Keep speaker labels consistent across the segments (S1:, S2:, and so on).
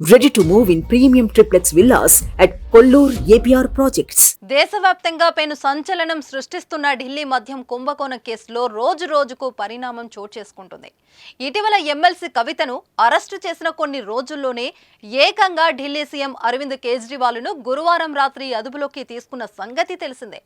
S1: Ready to move in premium triplex villas at Kollur APR projects
S2: దేశవ్యాప్తంగా పెను సంచలనం సృష్టిస్తున్న ఢిల్లీ మద్యం కుంభకోణ కేసులో రోజు రోజుకు పరిణామం చోటు చేసుకుంటుంది. ఇటీవల ఎమ్మెల్సీ కవితను అరెస్టు చేసిన కొన్ని రోజుల్లోనే ఏకంగా ఢిల్లీ సీఎం అరవింద్ కేజ్రీవాల్ను గురువారం రాత్రి అదుపులోకి తీసుకున్న సంగతి తెలిసిందే.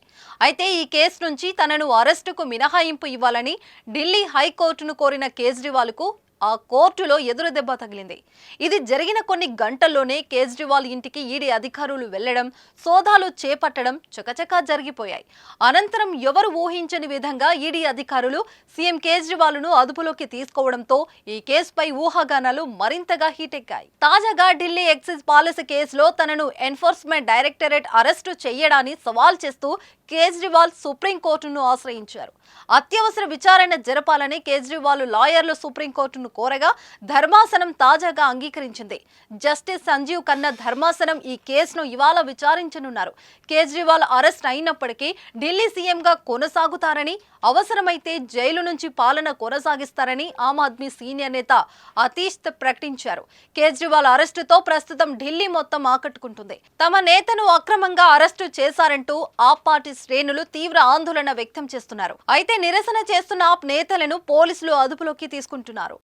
S2: అయితే ఈ కేసు నుంచి తనను అరెస్టుకు మినహాయింపు ఇవ్వాలని ఢిల్లీ హైకోర్టును కోరిన కేజ్రీవాల్కు ఆ కోర్టులో ఎదురుదెబ్బ తగిలింది. ఇది జరిగిన కొన్ని గంటల్లోనే కేజ్రీవాల్ ఇంటికి ఈడీ అధికారులు వెళ్ళడం సోదాలు చేపట్టడం చకచకా జరిగిపోయాయి. అనంతరం ఎవరు ఊహించని విధంగా ఈడీ అధికారులు సీఎం కేజ్రీవాల్ను అదుపులోకి తీసుకోవడంతో ఈ కేసుపై ఊహాగానాలు మరింతగా హీటెక్కాయి. తాజాగా ఢిల్లీ ఎక్సైజ్ పాలసీ కేసులో తనను ఎన్ఫోర్స్మెంట్ డైరెక్టరేట్ అరెస్టు చేయడాన్ని సవాల్ చేస్తూ కేజ్రీవాల్ సుప్రీంకోర్టును ఆశ్రయించారు. అత్యవసర విచారణ జరపాలని కేజ్రీవాల్ లాయర్లు సుప్రీంకోర్టును కోరగా ధర్మాసనం తాజాగా అంగీకరించింది. జస్టిస్ సంజీవ్ ఖన్నా ధర్మాసనం ఈ కేసును ఇవాళ విచారించనున్నారు. కేజ్రీవాల్ అరెస్ట్ అయినప్పటికీ ఢిల్లీ సీఎంగా కొనసాగుతారని అవసరమైతే జైలు నుంచి పాలన కొనసాగిస్తారని ఆమ్ ఆద్మీ సీనియర్ నేత అతీష్ ప్రకటించారు. కేజ్రీవాల్ అరెస్టుతో ప్రస్తుతం ఢిల్లీ మొత్తం ఆకట్టుకుంటుంది. తమ నేతను అక్రమంగా అరెస్టు చేశారంటూ ఆప్ పార్టీ శ్రేణులు తీవ్ర ఆందోళన వ్యక్తం చేస్తున్నారు. అయితే నిరసన చేస్తున్న ఆప్ నేతలను పోలీసులు అదుపులోకి తీసుకుంటున్నారు.